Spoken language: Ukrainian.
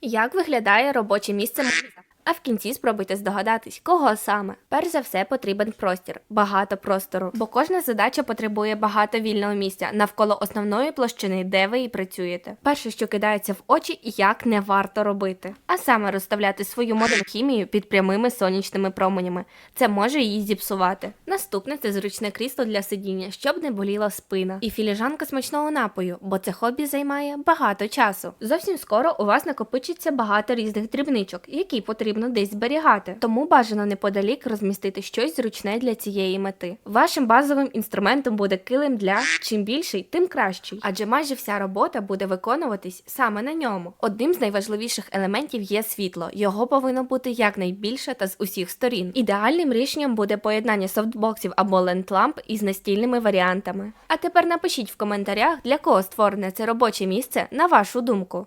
Як виглядає робоче місце Марса? А в кінці спробуйте здогадатись, кого саме. Перш за все потрібен простір, багато простору, бо кожна задача потребує багато вільного місця навколо основної площини, де ви і працюєте. Перше, що кидається в очі, як не варто робити, а саме розставляти свою модельну хімію під прямими сонячними променями. Це може її зіпсувати. Наступне це зручне крісло для сидіння, щоб не боліла спина, і філіжанка смачного напою, бо це хобі займає багато часу. Зовсім скоро у вас накопичиться багато різних дрібничок, які потрібно десь зберігати. Тому бажано неподалік розмістити щось зручне для цієї мети. Вашим базовим інструментом буде килим для чим більший, тим кращий, адже майже вся робота буде виконуватись саме на ньому. Одним з найважливіших елементів є світло. Його повинно бути якнайбільше та з усіх сторін. Ідеальним рішенням буде поєднання софтбоксів або ленд-ламп із настільними варіантами. А тепер напишіть в коментарях, для кого створене це робоче місце на вашу думку.